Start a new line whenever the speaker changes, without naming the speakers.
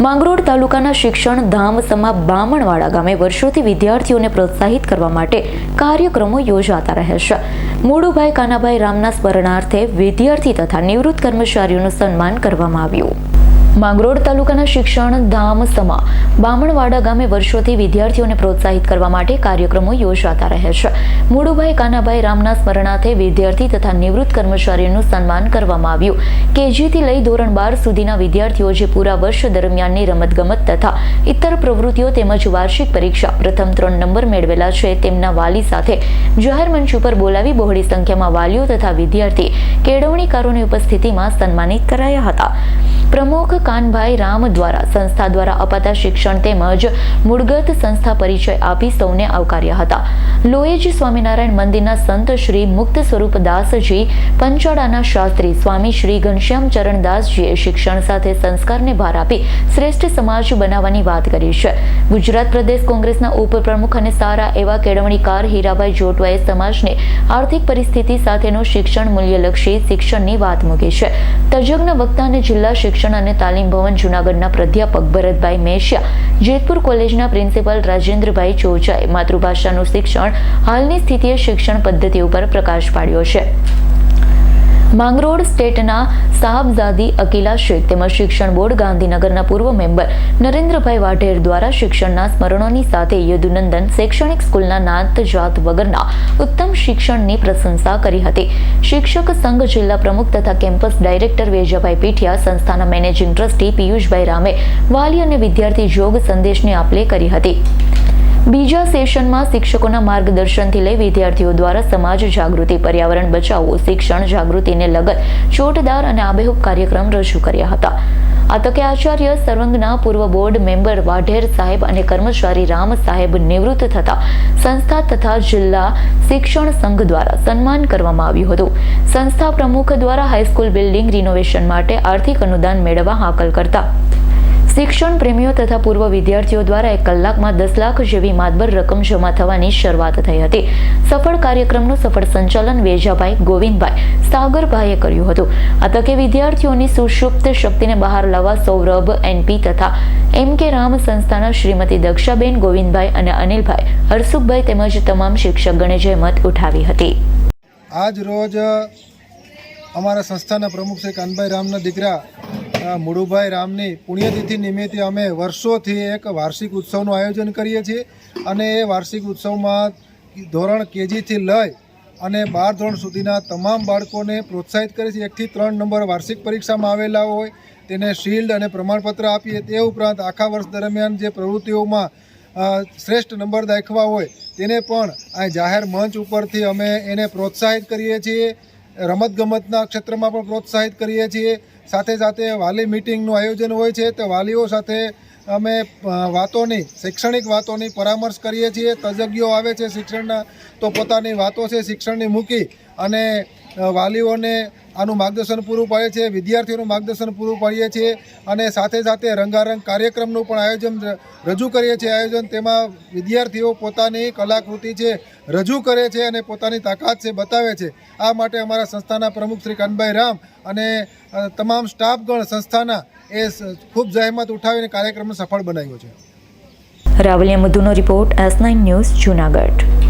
માંગરોળ તાલુકાના શિક્ષણ ધામ સમા બામણવાડા ગામે વર્ષોથી વિદ્યાર્થીઓને પ્રોત્સાહિત કરવા માટે કાર્યક્રમો યોજાતા રહે છે. મોડુભાઈ કાનાભાઈ રામના સ્મરણાર્થે વિદ્યાર્થી તથા નિવૃત્ત કર્મચારીઓનું સન્માન કરવામાં આવ્યું. માંગરોળ તાલુકાના શિક્ષણ ધામ સમા બામણવાડા ગામે વર્ષોથી વિદ્યાર્થીઓને પ્રોત્સાહિત કરવા માટે કાર્યક્રમો યોજાતા રહે છે. મુળુભાઈ કાનાભાઈ રામના સ્મરણાર્થે વિદ્યાર્થી તથા નિવૃત્ત કર્મચારીઓનું સન્માન કરવામાં આવ્યું. કેજીથી લઈ ધોરણ બાર સુધીના વિદ્યાર્થીઓ જે પૂરા વર્ષ દરમિયાનની રમતગમત તથા ઇતર પ્રવૃત્તિઓ તેમજ વાર્ષિક પરીક્ષા પ્રથમ ત્રણ નંબર મેળવેલા છે તેમના વાલી સાથે જાહેર મંચ ઉપર બોલાવી બહોળી સંખ્યામાં વાલીઓ તથા વિદ્યાર્થી કેળવણીકારોની ઉપસ્થિતિમાં સન્માનિત કરાયા હતા. પ્રમુખ કાનભાઈ રામ દ્વારા સંસ્થા દ્વારા અપાતા શિક્ષણ તેમજ મૂળગત સંસ્થા પરિચય આપી સૌને આવકાર્યા હતા. લોએજ સ્વામિનારાયણ મંદિરના સંત શ્રી મુક્ત સ્વરૂપ દાસજી, પંચાળાના શાસ્ત્રી સ્વામી શ્રી ઘનશ્યામ ચરણ દાસજીએ શિક્ષણ સાથે સંસ્કારને ભાર આપી શ્રેષ્ઠ સમાજ બનાવવાની વાત કરી છે. ગુજરાત પ્રદેશ કોંગ્રેસના ઉપપ્રમુખ અને સારા એવા કેળવણીકાર હીરાભાઈ જોટવાએ સમાજને આર્થિક પરિસ્થિતિ સાથેનો શિક્ષણ મૂલ્યલક્ષી શિક્ષણની વાત મૂકી છે. તજજ્ઞ વક્તા અને જિલ્લા શિક્ષણ અને તાલીમ ભવન જૂનાગઢના પ્રાધ્યાપક ભરતભાઈ મેશિયા, જેતપુર કોલેજના પ્રિન્સિપાલ રાજેન્દ્રભાઈ ચોચાએ માતૃભાષાનું શિક્ષણ હાલની સ્થિતિએ શિક્ષણ પદ્ધતિ ઉપર પ્રકાશ પાડ્યો છે. માંગરોળ સ્ટેટના સાહબઝાદી અકીલા શેખ તેમજ શિક્ષણ બોર્ડ ગાંધીનગરના પૂર્વ મેમ્બર નરેન્દ્રભાઈ વાઢેર દ્વારા શિક્ષણના સ્મરણોની સાથે યદુનંદન શૈક્ષણિક સ્કૂલના નાત જાત વગરના ઉત્તમ શિક્ષણની પ્રશંસા કરી હતી. શિક્ષક સંઘ જિલ્લા પ્રમુખ તથા કેમ્પસ ડાયરેક્ટર વેજાભાઈ પીઠિયા, સંસ્થાના મેનેજિંગ ટ્રસ્ટી પિયુષભાઈ રામે, વાલી અને વિદ્યાર્થી જોગ સંદેશની આપલે કરી હતી. બીજા સેશનમાં શિક્ષકોના માર્ગદર્શનથી લઈ વિદ્યાર્થીઓ દ્વારા સમાજ જાગૃતિ, પર્યાવરણ બચાવો, શિક્ષણ જાગૃતિને લગત, ચોટદાર અને આબેહૂબ કાર્યક્રમ રજૂ કર્યા હતા. આ તકે આચાર્ય સર્વંગના પૂર્વ બોર્ડ મેમ્બર વાઢેર સાહેબ અને કર્મચારી રામ સાહેબ નિવૃત્ત થતા સંસ્થા તથા જિલ્લા શિક્ષણ સંઘ દ્વારા સન્માન કરવામાં આવ્યું હતું. સંસ્થા પ્રમુખ દ્વારા હાઈસ્કૂલ બિલ્ડિંગ રિનોવેશન માટે આર્થિક અનુદાન મેળવવા હાકલ કરતા શિક્ષણ પ્રેમીઓ તથા પૂર્વ વિદ્યાર્થીઓ દ્વારા એક કલાકમાં દસ લાખ જેવી માતબર રકમ જમા થવાની શરૂઆત થઈ હતી. સફળ કાર્યક્રમનું સફળ સંચાલન વેજાભાઈ ગોવિંદભાઈ સાગરભાઈએ કર્યું હતું. આ તકે વિદ્યાર્થીઓની સુષુપ્ત શક્તિને બહાર લાવવા સૌરભ એનપી તથા એમ કે રામ સંસ્થાના શ્રીમતી દક્ષાબેન ગોવિંદભાઈ અને અનિલભાઈ હરસુખભાઈ તેમજ તમામ શિક્ષકગણે જહેમત ઉઠાવી હતી.
આજ રોજ અમારા સંસ્થાના પ્રમુખ શ્રી કાનભાઈ રામના દીકરા મુળુભાઈ રામની પુણ્યતિથિ નિમિત્તે અમે વર્ષોથી એક વાર્ષિક ઉત્સવનું આયોજન કરીએ છીએ અને એ વાર્ષિક ઉત્સવમાં ધોરણ કેજીથી લઈ અને બાર ધોરણ સુધીના તમામ બાળકોને પ્રોત્સાહિત કરે છે એકથી ત્રણ નંબર વાર્ષિક પરીક્ષામાં આવેલા હોય, તેને શિલ્ડ અને પ્રમાણપત્ર આપીએ. તે ઉપરાંત આખા વર્ષ દરમિયાન જે પ્રવૃત્તિઓમાં શ્રેષ્ઠ નંબર દાખવા હોય, તેને પણ આ જાહેર મંચ ઉપરથી અમે એને પ્રોત્સાહિત કરીએ છીએ. રમતગમતના ક્ષેત્રમાં પણ પ્રોત્સાહિત કરીએ છીએ. સાથે સાથે વાલી મિટિંગનું આયોજન હોય છે તો વાલીઓ સાથે અમે વાતોની, શૈક્ષણિક વાતોની પરામર્શ કરીએ છીએ. તજજ્ઞો આવે છે શિક્ષણના તો પોતાની વાતો છે શિક્ષણની મૂકી અને વાલીઓને આનું માર્ગદર્શન પૂરું પાડીએ છીએ વિદ્યાર્થીઓનું માર્ગદર્શન પૂરું પાડીએ છીએ અને સાથે સાથે રંગારંગ કાર્યક્રમનું પણ આયોજન રજૂ કરીએ છીએ. આયોજન તેમાં વિદ્યાર્થીઓ પોતાની કલાકૃતિ છે, રજૂ કરે છે અને પોતાની તાકાત છે, બતાવે છે. આ માટે અમારા સંસ્થાના પ્રમુખ શ્રી કાનભાઈ રામ અને તમામ સ્ટાફગણ સંસ્થાના એ ખૂબ જહેમત ઉઠાવીને કાર્યક્રમને સફળ બનાવ્યો છે.
Ravaliya મધુનો report S nine news Junagadh.